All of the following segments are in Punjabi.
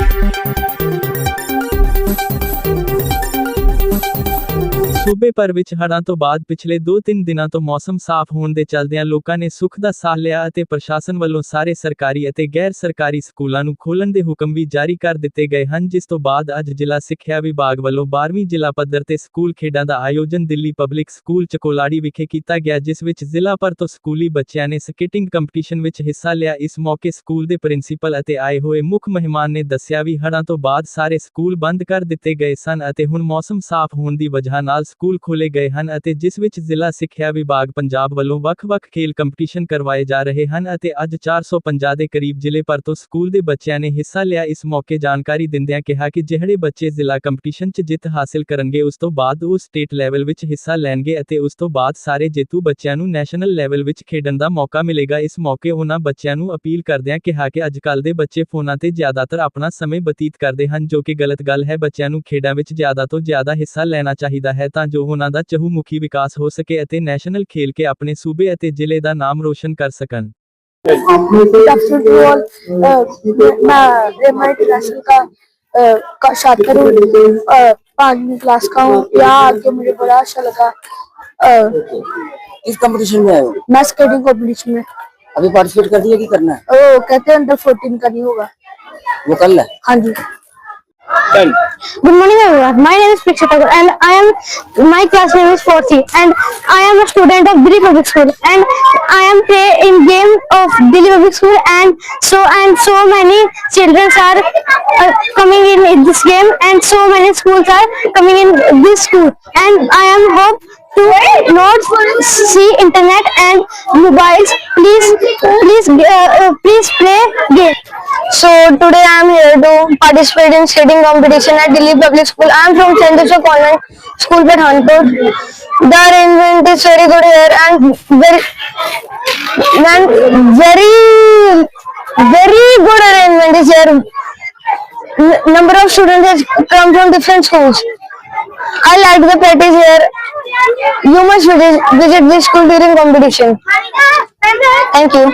Thank you. ਸੂਬੇ ਭਰ ਵਿੱਚ ਹੜ੍ਹਾਂ ਤੋਂ ਬਾਅਦ ਪਿਛਲੇ 2-3 ਦਿਨਾਂ ਤੋਂ ਮੌਸਮ ਸਾਫ਼ ਹੋਣ ਦੇ ਚਲਦਿਆਂ ਲੋਕਾਂ ਨੇ ਸੁੱਖ ਦਾ ਸਾਹ ਲਿਆ ਅਤੇ ਪ੍ਰਸ਼ਾਸਨ ਵੱਲੋਂ ਸਾਰੇ ਸਰਕਾਰੀ ਅਤੇ ਗੈਰ ਸਰਕਾਰੀ ਸਕੂਲਾਂ ਨੂੰ ਖੋਲ੍ਹਣ ਦੇ ਹੁਕਮ ਵੀ ਜਾਰੀ ਕਰ ਦਿੱਤੇ ਗਏ ਹਨ, ਜਿਸ ਤੋਂ ਬਾਅਦ ਅੱਜ ਜ਼ਿਲ੍ਹਾ ਸਿੱਖਿਆ ਵਿਭਾਗ ਵੱਲੋਂ 12ਵੀਂ ਜ਼ਿਲ੍ਹਾ ਪੱਧਰ ਤੇ ਸਕੂਲ ਖੇਡਾਂ ਦਾ ਆਯੋਜਨ ਦਿੱਲੀ ਪਬਲਿਕ ਸਕੂਲ ਚਕੋਲਾੜੀ ਵਿਖੇ ਕੀਤਾ ਗਿਆ, ਜਿਸ ਵਿੱਚ ਜ਼ਿਲ੍ਹਾ ਭਰ ਤੋਂ ਸਕੂਲੀ ਬੱਚਿਆਂ ਨੇ ਸਕੇਟਿੰਗ ਕੰਪੀਟੀਸ਼ਨ ਵਿੱਚ ਹਿੱਸਾ ਲਿਆ। ਇਸ ਮੌਕੇ ਸਕੂਲ ਦੇ ਪ੍ਰਿੰਸੀਪਲ ਅਤੇ ਆਏ ਹੋਏ ਮੁੱਖ ਮਹਿਮਾਨ ਨੇ ਦੱਸਿਆ ਵੀ ਹੜ੍ਹਾਂ ਤੋਂ ਬਾਅਦ ਸਾਰੇ ਸਕੂਲ ਬੰਦ ਕਰ ਦਿੱਤੇ ਗਏ ਸਨ ਅਤੇ ਹੁਣ ਮੌਸਮ ਸਾਫ਼ ਹੋਣ ਦੀ ਵਜ੍ਹਾ ਨਾਲ ਸਕੂਲ ਖੋਲੇ ਗਏ ਹਨ ਅਤੇ ਜਿਸ ਵਿੱਚ ਜ਼ਿਲ੍ਹਾ ਸਿੱਖਿਆ ਵਿਭਾਗ ਪੰਜਾਬ ਵੱਲੋਂ ਵੱਖ-ਵੱਖ ਖੇਲ ਕੰਪੀਟੀਸ਼ਨ ਕਰਵਾਏ ਜਾ ਰਹੇ ਹਨ ਅਤੇ ਅੱਜ 450 ਦੇ ਕਰੀਬ ਜ਼ਿਲ੍ਹੇ ਭਰ ਤੋਂ ਸਕੂਲ ਦੇ ਬੱਚਿਆਂ ਨੇ ਹਿੱਸਾ ਲਿਆ। ਇਸ ਮੌਕੇ ਜਾਣਕਾਰੀ ਦਿੰਦਿਆਂ ਕਿਹਾ ਕਿ ਜਿਹੜੇ ਬੱਚੇ ਜ਼ਿਲ੍ਹਾ ਕੰਪੀਟੀਸ਼ਨ 'ਚ ਜਿੱਤ ਹਾਸਲ ਕਰਨਗੇ, ਉਸ ਤੋਂ ਬਾਅਦ ਉਹ ਸਟੇਟ ਲੈਵਲ ਵਿੱਚ ਹਿੱਸਾ ਲੈਣਗੇ ਅਤੇ ਉਸ ਤੋਂ ਬਾਅਦ ਸਾਰੇ ਜੇਤੂ ਬੱਚਿਆਂ ਨੂੰ ਨੈਸ਼ਨਲ ਲੈਵਲ ਵਿੱਚ ਖੇਡਣ ਦਾ ਮੌਕਾ ਮਿਲੇਗਾ। ਇਸ ਮੌਕੇ ਉਹਨਾਂ ਬੱਚਿਆਂ ਨੂੰ ਅਪੀਲ ਕਰਦਿਆਂ ਕਿਹਾ ਕਿ ਅੱਜਕੱਲ ਦੇ ਬੱਚੇ ਫੋਨਾਂ ਤੇ ਜ਼ਿਆਦਾਤਰ ਆਪਣਾ ਸਮੇਂ ਬਤੀਤ ਕਰਦੇ ਹਨ, ਜੋ ਕਿ ਗਲਤ ਗੱਲ ਹੈ। ਬੱਚਿਆਂ ਨੂੰ ਖੇਡਾਂ ਵਿੱਚ ਜ਼ਿਆਦਾ ਤੋਂ ਜ਼ਿਆਦਾ ਹਿੱਸਾ ਲੈਣਾ ਚਾਹੀਦਾ ਹੈ ਤਾਂ ਜੋ ਉਹਨਾਂ ਦਾ ਚਹੂਮੁਖੀ ਵਿਕਾਸ ਹੋ ਸਕੇ ਅਤੇ ਨੈਸ਼ਨਲ ਖੇਲ ਕੇ ਆਪਣੇ ਸੂਬੇ ਅਤੇ ਜ਼ਿਲ੍ਹੇ ਦਾ ਨਾਮ ਰੋਸ਼ਨ ਕਰ ਸਕਣ डॉक्टर रोल मैं रेमा इंटरनेशनल का अ, का छात्र हूँ अ, पांचवी क्लास का हूँ यहाँ आके मुझे बड़ा अच्छा लगा अ, किस कंपटीशन में आए हो मैं स्केटिंग कॉम्पिटिशन में अभी पार्टिसिपेट कर दिया कि करना है वो कहते हैं अंडर फोर्टीन का नहीं होगा वो कल है हाँ जी Good morning everyone. My name is Prikshit and I am my class name is 4C and I am a student of Delhi Public School and I am play in game of Delhi Public School and so and so many children are uh, coming in, in this game and so many schools are coming in this school and I am hope not see internet and mobiles please please uh, uh, please play game so today I am here to participate in skating competition at Delhi Public School. I am from. Joseph Convent School, Pathankot. The arrangement is very good here and very, and very, very good arrangement is here. Number of students has come from different schools. I like the practice here. You must visit, visit this school during competition. Thank you.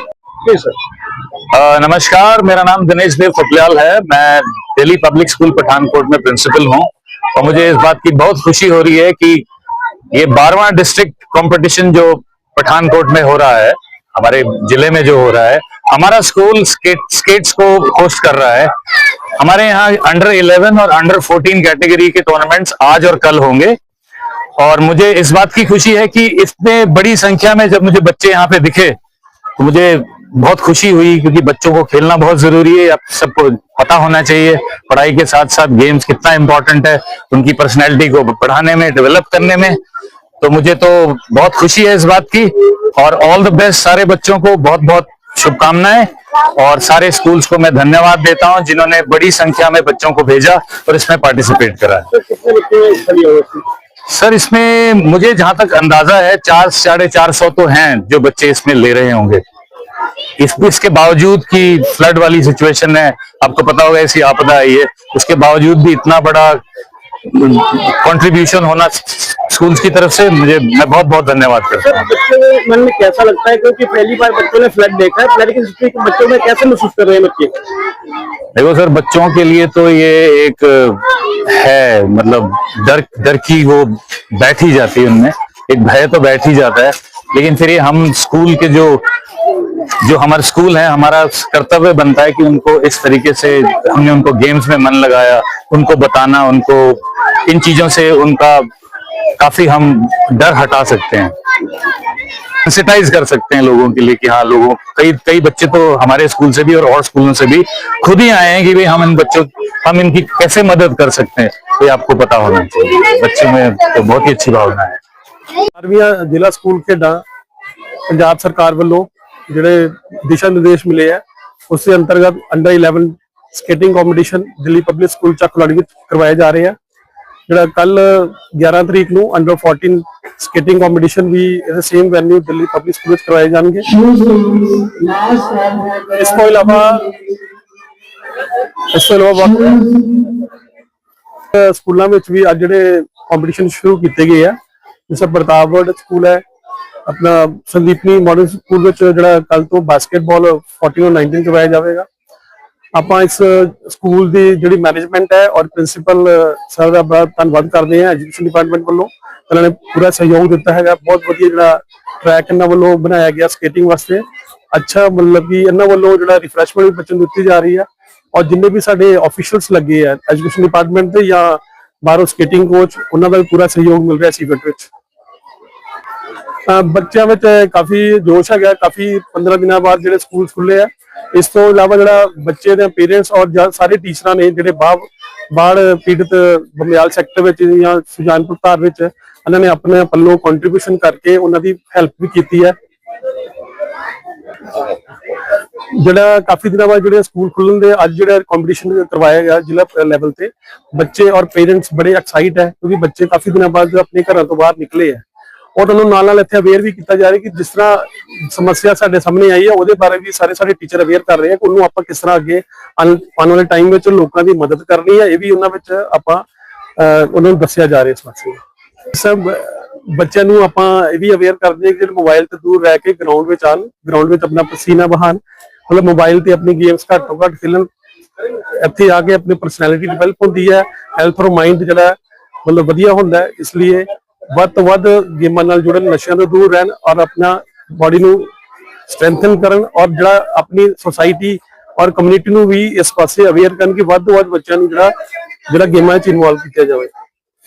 अ, नमस्कार मेरा नाम दिनेश देव फटल्याल है मैं दिल्ली पब्लिक स्कूल पठानकोट में प्रिंसिपल हूँ और मुझे इस बात की बहुत खुशी हो रही है कि ये बारहवां डिस्ट्रिक्ट कंपटीशन जो पठानकोट में हो रहा है हमारे ज़िले में जो हो रहा है हमारा स्कूल स्केट स्केट्स को होस्ट कर रहा है हमारे यहाँ अंडर 11 और अंडर 14 कैटेगरी के टूर्नामेंट्स आज और कल होंगे। और मुझे इस बात की खुशी है कि इतने बड़ी संख्या में जब मुझे बच्चे यहाँ पे दिखे तो मुझे बहुत खुशी हुई क्योंकि बच्चों को खेलना बहुत ज़रूरी है। अब सबको पता होना चाहिए, पढ़ाई के साथ साथ गेम्स कितना इम्पोर्टेंट है, उनकी पर्सनैलिटी को बढ़ाने में डेवलप करने में। तो मुझे तो बहुत खुशी है इस बात की। और ऑल द बेस्ट सारे बच्चों को बहुत बहुत शुभकामनाएँ। और सारे स्कूल्स को मैं धन्यवाद देता हूँ जिन्होंने बड़ी संख्या में बच्चों को भेजा और इसमें पार्टिसिपेट करा। तो सर इसमें मुझे जहाँ तक अंदाज़ा है चार साढ़े चार सौ तो हैं जो बच्चे इसमें ले रहे होंगे। इस इसके बावजूद कि फ्लड वाली सिचुएशन है आपको पता होगा ऐसी आपदा आई है उसके बावजूद भी इतना बड़ा कंट्रीब्यूशन होना स्कूल्स की तरफ़ से मुझे मैं बहुत बहुत धन्यवाद करता हूँ। मन में कैसा लगता है? क्योंकि पहली बार बच्चों ने फ्लड देखा है फ्लड की बच्चों में कैसे महसूस कर रहे हैं बच्चे? देखो सर बच्चों के लिए तो ये एक है मतलब डर डर की वो बैठ ही जाती है उनमें। एक भय तो बैठ ही जाता है। लेकिन फिर ये हम स्कूल के जो जो हमारे स्कूल है हमारा कर्तव्य बनता है कि उनको इस तरीके से हमने उनको गेम्स में मन लगाया उनको बताना उनको इन चीजों से उनका काफी हम डर हटा सकते हैं सेंसिटाइज कर सकते हैं लोगों के लिए कि हाँ लोगों कई कई बच्चे तो हमारे स्कूल से भी और और स्कूलों से भी खुद ही आए हैं कि भाई हम इन बच्चों हम इनकी कैसे मदद कर सकते हैं तो ये आपको पता होना चाहिए बच्चे में तो बहुत ही अच्छी भावना है ਬਾਰਵੀਆਂ ਜ਼ਿਲ੍ਹਾ ਸਕੂਲ ਖੇਡਾਂ ਪੰਜਾਬ ਸਰਕਾਰ ਵੱਲੋਂ ਜਿਹੜੇ ਦਿਸ਼ਾ ਨਿਰਦੇਸ਼ ਮਿਲੇ ਆ ਉਸ ਦੇ ਅੰਤਰਗਤ under 11 skating competition Delhi public school Chaklari ਵਿੱਚ ਕਰਵਾਏ ਜਾ ਰਹੇ ਆ ਜਿਹੜਾ ਕੱਲ 11 ਤਰੀਕ ਨੂੰ ਅੰਡਰ 14 ਸਕੇਟਿੰਗ ਕੰਪੀਟੀਸ਼ਨ ਵੀ ਇਹਦੇ same venue Delhi public school ਵਿੱਚ ਕਰਵਾਏ ਜਾਣਗੇ। ਇਸ ਤੋਂ ਇਲਾਵਾ, ਇਸ ਤੋਂ ਇਲਾਵਾ ਵੱਖ ਸਕੂਲਾਂ ਵਿੱਚ ਵੀ ਅੱਜ ਜਿਹੜੇ ਕੰਪੀਟੀਸ਼ਨ ਸ਼ੁਰੂ ਕੀਤੇ ਗਏ ਆ ਜਿਸ ਤਰ੍ਹਾਂ ਪ੍ਰਤਾਪਗੜ੍ਹ ਸਕੂਲ ਹੈ, ਆਪਣਾ ਸੰਦੀਪਨੀ ਮਾਡਲ ਸਕੂਲ ਵਿੱਚ ਜਿਹੜਾ ਕੱਲ ਤੋਂ ਬਾਸਕਟਬਾਲ 14 19 ਕਰਵਾਇਆ ਜਾਵੇਗਾ। ਆਪਾਂ ਇਸ ਸਕੂਲ ਦੀ ਜਿਹੜੀ ਮੈਨੇਜਮੈਂਟ ਹੈ ਔਰ ਪ੍ਰਿੰਸੀਪਲ ਸਰ ਦਾ ਬੜਾ ਧੰਨਵਾਦ ਕਰਦੇ ਹਾਂ ਐਜੂਕੇਸ਼ਨ ਡਿਪਾਰਟਮੈਂਟ ਵੱਲੋਂ। ਇਹਨਾਂ ਨੇ ਪੂਰਾ ਸਹਿਯੋਗ ਦਿੱਤਾ ਹੈਗਾ। ਬਹੁਤ ਵਧੀਆ ਜਿਹੜਾ ਟਰੈਕ ਇਹਨਾਂ ਵੱਲੋਂ ਬਣਾਇਆ ਗਿਆ ਸਕੇਟਿੰਗ ਵਾਸਤੇ। ਅੱਛਾ ਮਤਲਬ ਕਿ ਇਹਨਾਂ ਵੱਲੋਂ ਜਿਹੜਾ ਰਿਫਰੈਸ਼ਮੈਂਟ ਵੀ ਬੱਚਿਆਂ ਨੂੰ ਦਿੱਤੀ ਜਾ ਰਹੀ ਹੈ ਔਰ ਜਿੰਨੇ ਵੀ ਸਾਡੇ ਆਫੀਸ਼ੀਅਲਸ ਲੱਗੇ ਆ ਐਜੂਕੇਸ਼ਨ ਡਿਪਾਰਟਮੈਂਟ ਦੇ ਜਾਂ ਬਾਹਰੋਂ ਸਕੇਟਿੰਗ ਕੋਚ ਉਹਨਾਂ ਦਾ ਵੀ ਪੂਰਾ ਸਹਿਯੋਗ ਮਿਲ ਰਿਹਾ ਸੀ ਇਵੈਂਟ ਵਿੱਚ ਬੱਚਿਆਂ ਵਿੱਚ ਕਾਫੀ ਜੋਸ਼ ਹੈਗਾ। ਕਾਫੀ 15 ਦਿਨਾਂ ਬਾਅਦ ਜਿਹੜੇ ਸਕੂਲ ਖੁੱਲੇ ਆ ਇਸ ਤੋਂ ਇਲਾਵਾ ਜਿਹੜਾ ਬੱਚੇ ਦੇ ਪੇਰੈਂਟਸ ਔਰ ਸਾਰੇ ਟੀਚਰਾਂ ਨੇ ਜਿਹੜੇ ਬਾਹਰ ਬਾੜ ਪੀੜਤ ਬਮਿਆਲ ਸੈਕਟਰ ਵਿੱਚ ਜਾਂ ਸੁਜਾਨਪੁਰ ਧਾਰ ਵਿੱਚ ਇਹਨਾਂ ਨੇ ਆਪਣੇ ਪੱਲੋਂ ਕੰਟਰੀਬਿਊਸ਼ਨ ਕਰਕੇ ਉਹਨਾਂ ਦੀ ਹੈਲਪ ਵੀ ਕੀਤੀ ਹੈ। ਜਿਹੜਾ ਕਾਫੀ ਦਿਨਾਂ ਬਾਅਦ ਜਿਹੜੇ ਸਕੂਲ ਖੁੱਲਣ ਦੇ ਅੱਜ ਜਿਹੜਾ ਕੰਪੀਟੀਸ਼ਨ ਕਰਵਾਇਆ ਗਿਆ ਜ਼ਿਲ੍ਹਾ ਲੈਵਲ ਤੇ, ਬੱਚੇ ਔਰ ਪੇਰੈਂਟਸ ਬੜੇ ਐਕਸਾਈਟ ਹੈ ਕਿਉਂਕਿ ਬੱਚੇ ਕਾਫੀ ਦਿਨਾਂ ਬਾਅਦ ਆਪਣੇ ਘਰਾਂ ਤੋਂ ਬਾਹਰ ਨਿਕਲੇ ਹੈ। ਔਰ ਉਹਨਾਂ ਨੂੰ ਨਾਲ ਨਾਲ ਇੱਥੇ ਅਵੇਅਰ ਵੀ ਕੀਤਾ ਜਾ ਰਿਹਾ ਕਿ ਜਿਸ ਤਰ੍ਹਾਂ ਸਮੱਸਿਆ ਸਾਡੇ ਸਾਹਮਣੇ ਆਈ ਹੈ, ਉਹਦੇ ਬਾਰੇ ਵੀ ਸਾਰੇ ਸਾਡੇ ਟੀਚਰ ਅਵੇਅਰ ਕਰ ਰਹੇ ਆ ਕਿ ਉਹਨੂੰ ਆਪਾਂ ਕਿਸ ਤਰ੍ਹਾਂ ਅੱਗੇ ਆਉਣ ਵਾਲੇ ਟਾਈਮ ਵਿੱਚ ਲੋਕਾਂ ਦੀ ਮਦਦ ਕਰਨੀ ਹੈ, ਇਹ ਵੀ ਉਹਨਾਂ ਵਿੱਚ ਆਪਾਂ ਉਹਨਾਂ ਨੂੰ ਦੱਸਿਆ ਜਾ ਰਿਹਾ ਇਸ ਮਸਲੇ ਸਭ ਬੱਚਿਆਂ ਨੂੰ ਆਪਾਂ ਇਹ ਵੀ ਅਵੇਅਰ ਕਰਦੇ ਹਾਂ ਕਿ ਜਿਹੜੇ ਮੋਬਾਈਲ ਤੋਂ ਦੂਰ ਰਹਿ ਕੇ ਗਰਾਊਂਡ ਵਿੱਚ ਆਣ ਗਰਾਊਂਡ ਵਿੱਚ ਆਪਣਾ ਪਸੀਨਾ ਬਹਾਨ ਮਤਲਬ ਮੋਬਾਈਲ ਤੇ ਆਪਣੀ ਗੇਮਸ ਘੱਟ ਤੋਂ ਘੱਟ ਖੇਲਣ, ਇੱਥੇ ਆ ਕੇ ਆਪਣੀ ਪਰਸਨੈਲਿਟੀ ਡਿਵੈਲਪ ਹੁੰਦੀ ਹੈ ਹੈਲਥ ਔਰ ਮਾਈਂਡ ਜਿਹੜਾ ਮਤਲਬ ਵਧੀਆ ਹੁੰਦਾ ਹੈ, ਇਸ ਲਈ ਵੱਧ ਤੋਂ ਵੱਧ ਗੇਮਾਂ ਨਾਲ ਜੁੜਨ ਨਸ਼ਿਆਂ ਤੋਂ ਦੂਰ ਰਹਿਣ ਔਰ ਆਪਣਾ ਬਾਡੀ ਨੂੰ ਸਟਰੈਂਥਨ ਕਰਨ ਔਰ ਜਿਹੜਾ ਆਪਣੀ ਸੋਸਾਇਟੀ ਔਰ ਕਮਿਊਨਿਟੀ ਨੂੰ ਵੀ ਇਸ ਪਾਸੇ ਅਵੇਅਰ ਕਰਨ ਕਿ ਵੱਧ ਤੋਂ ਵੱਧ ਬੱਚਿਆਂ ਨੂੰ ਜਿਹੜਾ ਜਿਹੜਾ ਗੇਮਾਂ 'ਚ ਇਨਵੋਲਵ ਕੀਤਾ ਜਾਵੇ।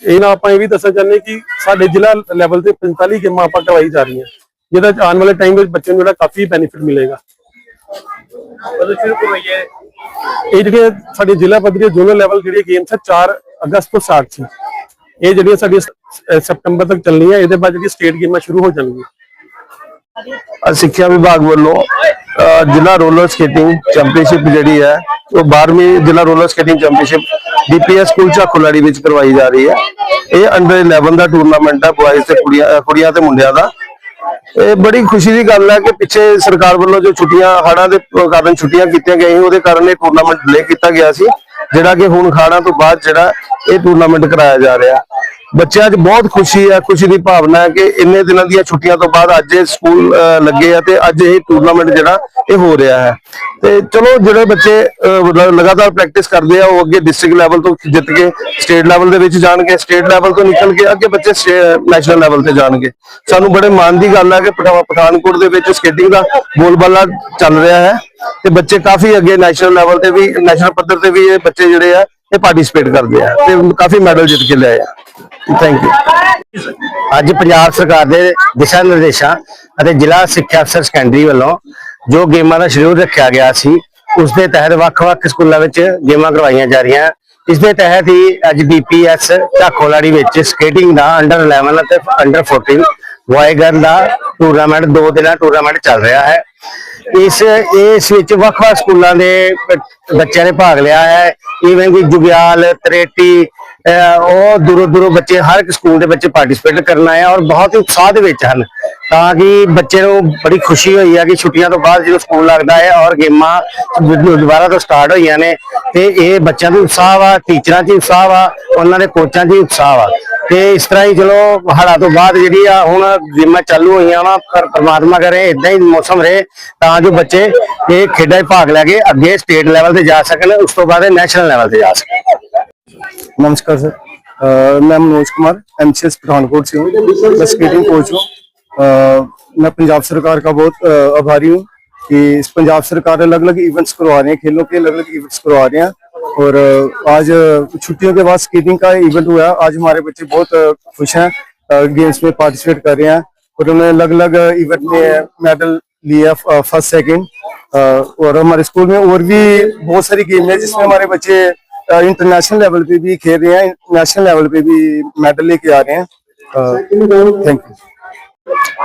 ਇਹ ਨਾ ਆਪਾਂ ਇਹ ਵੀ ਦੱਸਣਾ ਚਾਹੁੰਦੇ ਕਿ ਸਾਡੇ ਜ਼ਿਲ੍ਹਾ ਲੈਵਲ ਤੇ 45 ਗੇਮਾਂ ਆਪਾਂ ਕਰਵਾਈ ਜਾ ਰਹੀਆਂ। ਜਿਹਦਾ ਆਉਣ ਵਾਲੇ ਟਾਈਮ ਵਿੱਚ ਬੱਚਿਆਂ ਨੂੰ ਜਿਹੜਾ ਕਾਫੀ ਬੈਨੀਫਿਟ ਮਿਲੇਗਾ। ਇਹ ਜਿਹੜੇ ਸਾਡੇ ਜ਼ਿਲ੍ਹਾ ਪੱਧਰੀ ਜ਼ੋਨਲ ਲੈਵਲ ਜਿਹੜੀ ਗੇਮਸ ਹੈ 4 ਅਗਸਤ ਤੋਂ ਸਟਾਰਟ ਸੀ। ਇਹ ਜਿਹੜੀਆਂ ਸਾਡੀਆਂ ਸ- ਅਹ ਸਤੰਬਰ ਤੱਕ ਚੱਲਣੀਆਂ ਇਹਦੇ ਬਾਅਦ ਜਿਹੜੀ ਸਟੇਟ ਗੇਮਾਂ ਸ਼ੁਰੂ ਹੋ ਜਾਣਗੀਆਂ। ਸਿੱਖਿਆ ਵਿਭਾਗ ਵੱਲੋਂ ਜ਼ਿਲ੍ਹਾ ਰੋਲਰ ਸਕੇਟਿੰਗ ਚੈਂਪੀਅਨਸ਼ਿਪ ਜਿਹੜੀ ਹੈ, ਉਹ 12ਵੀਂ ਜ਼ਿਲ੍ਹਾ roller skating championship DPS school Jhakholari ਵਿੱਚ ਕਰਵਾਈ ਜਾ ਰਹੀ ਹੈ। ਇਹ ਅੰਡਰ 11 ਦਾ ਟੂਰਨਾਮੈਂਟ ਹੈ ਬॉयਜ਼ ਤੇ ਕੁੜੀਆਂ ਕੁੜੀਆਂ ਤੇ ਮੁੰਡਿਆਂ ਦਾ। ਇਹ ਬੜੀ ਖੁਸ਼ੀ ਦੀ ਗੱਲ ਹੈ ਕਿ ਪਿੱਛੇ ਸਰਕਾਰ ਵੱਲੋਂ ਜੋ ਛੁੱਟੀਆਂ ਹੜਾਂ ਦੇ ਕਾਰਨ ਛੁੱਟੀਆਂ ਕੀਤੀਆਂ ਗਈਆਂ ਸੀ, ਉਹਦੇ ਕਾਰਨ ਇਹ ਟੂਰਨਾਮੈਂਟ ਡਿਲੇ ਕੀਤਾ ਗਿਆ ਸੀ, ਜਿਹੜਾ ਕਿ ਹੁਣ ਖਾੜਾਂ ਤੋਂ ਬਾਅਦ ਜਿਹੜਾ ਇਹ ਟੂਰਨਾਮੈਂਟ ਕਰਾਇਆ ਜਾ ਰਿਹਾ। ਬੱਚਿਆਂ 'ਚ ਬਹੁਤ ਖੁਸ਼ੀ ਹੈ ਖੁਸ਼ੀ ਦੀ ਭਾਵਨਾ ਹੈ ਕਿ ਇੰਨੇ ਦਿਨਾਂ ਦੀਆਂ ਛੁੱਟੀਆਂ ਤੋਂ ਬਾਅਦ ਅੱਜ ਇਹ ਸਕੂਲ ਲੱਗੇ ਆ ਤੇ ਅੱਜ ਇਹ ਟੂਰਨਾਮੈਂਟ ਜਿਹੜਾ ਇਹ ਹੋ ਰਿਹਾ ਹੈ। ਤੇ ਚਲੋ ਜਿਹੜੇ ਬੱਚੇ ਲਗਾਤਾਰ ਪ੍ਰੈਕਟਿਸ ਕਰਦੇ ਆ, ਉਹ ਅੱਗੇ ਡਿਸਟ੍ਰਿਕਟ ਲੈਵਲ ਤੋਂ ਜਿੱਤ ਕੇ ਸਟੇਟ ਲੈਵਲ ਦੇ ਵਿੱਚ ਜਾਣਗੇ ਸਟੇਟ ਲੈਵਲ ਤੋਂ ਨਿਕਲ ਕੇ ਅੱਗੇ ਬੱਚੇ ਨੈਸ਼ਨਲ ਲੈਵਲ ਤੇ ਜਾਣਗੇ। ਸਾਨੂੰ ਬੜੇ ਮਾਣ ਦੀ ਗੱਲ ਆ ਕਿ ਪਠਾ- ਪਠਾਨਕੋਟ ਦੇ ਵਿੱਚ ਸਕੇਟਿੰਗ ਦਾ ਬੋਲਬਾਲਾ ਚੱਲ ਰਿਹਾ ਹੈ ਤੇ ਬੱਚੇ ਕਾਫੀ ਅੱਗੇ ਨੈਸ਼ਨਲ ਲੈਵਲ ਤੇ ਵੀ ਨੈਸ਼ਨਲ ਪੱਧਰ ਤੇ ਵੀ ਇਹ ਬੱਚੇ ਜਿਹੜੇ ਆ, ਇਹ ਪਾਰਟਿਸਿਪੇਟ ਕਰਦੇ ਆ ਤੇ ਕਾਫੀ ਮੈਡਲ ਜਿੱਤ ਕੇ ਲਿਆਏ ਆ। ਥੈਂਕ ਯੂ ਅੱਜ ਪੰਜਾਬ ਸਰਕਾਰ ਦੇ ਦਿਸ਼ਾ ਨਿਰਦੇਸ਼ਾਂ ਅਤੇ ਜ਼ਿਲ੍ਹਾ ਸਿੱਖਿਆ ਅਫਸਰ ਸੈਕੰਡਰੀ ਵੱਲੋਂ ਜੋ ਗੇਮਾਂ ਦਾ ਸ਼ਡਿਊਲ ਰੱਖਿਆ ਗਿਆ ਸੀ, ਉਸ ਦੇ ਤਹਿਤ ਵੱਖ-ਵੱਖ ਸਕੂਲਾਂ ਵਿੱਚ ਗੇਮਾਂ ਕਰਵਾਈਆਂ ਜਾ ਰਹੀਆਂ। ਇਸ ਦੇ ਤਹਿਤ ਹੀ ਅੱਜ ਡੀਪੀਐਸ ਝਾਕੋਲਾੜੀ ਵਿੱਚ ਸਕੇਟਿੰਗ ਦਾ ਅੰਡਰ 11 ਅਤੇ ਅੰਡਰ 14 ਬॉय ਗਰਲ ਦਾ ਟੂਰਨਾਮੈਂਟ ਦੋ ਦਿਨਾਂ ਟੂਰਨਾਮੈਂਟ ਚੱਲ ਰਿਹਾ ਹੈ। ਇਸ ਇਸ ਵਿੱਚ ਵੱਖ-ਵੱਖ ਸਕੂਲਾਂ ਦੇ ਬੱਚਿਆਂ ਨੇ ਭਾਗ ਲਿਆ ਹੈ। ਇਵੇਂ ਕਿ ਜੁਗਿਆਲ, ਤਰੇਟੀ ਉਹ ਦੂਰੋਂ ਦੂਰੋਂ ਬੱਚੇ ਹਰ ਇੱਕ ਸਕੂਲ ਦੇ ਬੱਚੇ ਪਾਰਟਿਸਿਪੇਟ ਕਰਨ ਆਏ ਆ ਔਰ ਬਹੁਤ ਹੀ ਉਤਸ਼ਾਹ ਦੇ ਵਿੱਚ ਹਨ। ਤਾਂ ਕਿ ਬੱਚੇ ਨੂੰ ਬੜੀ ਖੁਸ਼ੀ ਹੋਈ ਹੈ ਕਿ ਛੁੱਟੀਆਂ ਤੋਂ ਬਾਅਦ ਜਦੋਂ ਸਕੂਲ ਲੱਗਦਾ ਹੈ ਔਰ ਗੇਮਾਂ ਦੁਬਾਰਾ ਤੋਂ ਸਟਾਰਟ ਹੋਈਆਂ ਨੇ, ਤੇ ਇਹ ਬੱਚਿਆਂ ਦੀ ਉਤਸ਼ਾਹ ਵਾ ਟੀਚਰਾਂ 'ਚ ਉਤਸ਼ਾਹ ਵਾ, ਉਹਨਾਂ ਦੇ ਕੋਚਾਂ 'ਚ ਉਤਸ਼ਾਹ ਵਾ। ਤੇ ਇਸ ਤਰ੍ਹਾਂ ਹੀ ਚਲੋ ਹੜਾ ਤੋਂ ਬਾਅਦ ਜਿਹੜੀ ਆ ਹੁਣ ਗੇਮਾਂ ਚਾਲੂ ਹੋਈਆਂ ਵਾ, ਪਰ ਪ੍ਰਮਾਤਮਾ ਕਰੇ ਇਦਾਂ ਹੀ ਮੌਸਮ ਰਹੇ ਤਾਂ ਜੋ ਬੱਚੇ ਇਹ ਖੇਡਾਂ 'ਚ ਭਾਗ ਲੈ ਕੇ ਅੱਗੇ ਸਟੇਟ ਲੈਵਲ ਤੇ ਜਾ ਸਕਣ, ਉਸ ਤੋਂ ਬਾਅਦ ਨੈਸ਼ਨਲ ਲੈਵਲ ਤੇ ਜਾ ਸਕਣ। नमस्कार सर। मैं मनोज कुमार एमसीएस पठानकोट से हूँ। स्केटिंग कोच हूँ। मैं पंजाब सरकार का बहुत आभारी हूँ कि इस पंजाब सरकार अलग अलग इवेंट्स करवा रहे हैं, खेलों के अलग अलग इवेंट्स करवा रहे हैं। और आज छुट्टियों के बाद स्केटिंग का इवेंट हुआ। आज हमारे बच्चे बहुत खुश हैं गेम्स में पार्टिसिपेट कर रहे हैं। और उन्होंने अलग अलग इवेंट में मेडल लिया फ़र्स्ट सेकंड और हमारे स्कूल में और भी बहुत सारी गेम है जिसमें हमारे बच्चे इंटरनेशनल लेवल पे भी खेल रहे हैं नेशनल लेवल पे भी मेडल लेके आ रहे हैं थैंक यू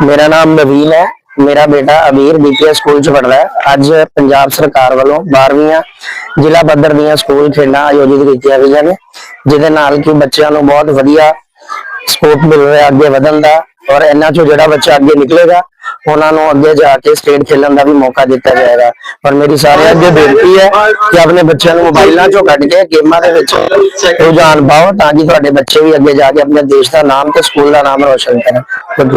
ਮੇਰਾ ਨਾਮ ਨਵੀਨ ਹੈ ਮੇਰਾ ਬੇਟਾ ਅਬੀਰ ਬੀਪੀਐਸ ਸਕੂਲ ਚ ਪੜ੍ਹਦਾ ਹੈ ਅੱਜ ਪੰਜਾਬ ਸਰਕਾਰ ਵੱਲੋਂ 12ਵੀਆਂ ਜ਼ਿਲ੍ਹਾ ਪੱਧਰ ਦੀਆਂ ਸਕੂਲ ਖੇਡਾਂ ਆਯੋਜਿਤ ਕੀਤੀਆਂ ਗਈਆਂ ਨੇ ਜਿਹਦੇ ਨਾਲ ਕਿ ਬੱਚਿਆਂ ਨੂੰ ਬਹੁਤ ਵਧੀਆ ਸਕੋਪ ਮਿਲ ਰਿਹਾ ਅੱਗੇ ਵਧਣ ਦਾ ਔਰ ਇਹਨਾਂ ਚੋਂ ਜਿਹੜਾ ਬੱਚਾ ਅੱਗੇ ਨਿਕਲੇਗਾ ਉਹਨਾਂ ਨੂੰ ਅੱਗੇ ਜਾ ਕੇ ਸਟੇਟ ਖੇਲਣ ਦਾ ਵੀ ਮੌਕਾ ਦਿੱਤਾ ਜਾਏਗਾ। ਪਰ ਮੇਰੀ ਸਾਰਿਆਂ ਅੱਗੇ ਬੇਨਤੀ ਹੈ ਕਿ ਆਪਣੇ ਬੱਚਿਆਂ ਨੂੰ ਮੋਬਾਈਲਾਂ ਚੋਂ ਕੱਢ ਕੇ ਗੇਮਾਂ ਦੇ ਵਿੱਚ ਰੁਝਾਨ ਪਾਓ ਤਾਂ ਕਿ ਤੁਹਾਡੇ ਬੱਚੇ ਵੀ ਅੱਗੇ ਜਾ ਕੇ ਆਪਣੇ ਦੇਸ਼ ਦਾ ਨਾਮ ਤੇ ਸਕੂਲ ਦਾ ਨਾਮ ਰੋਸ਼ਨ ਕਰਨ। ਗੁੱਡ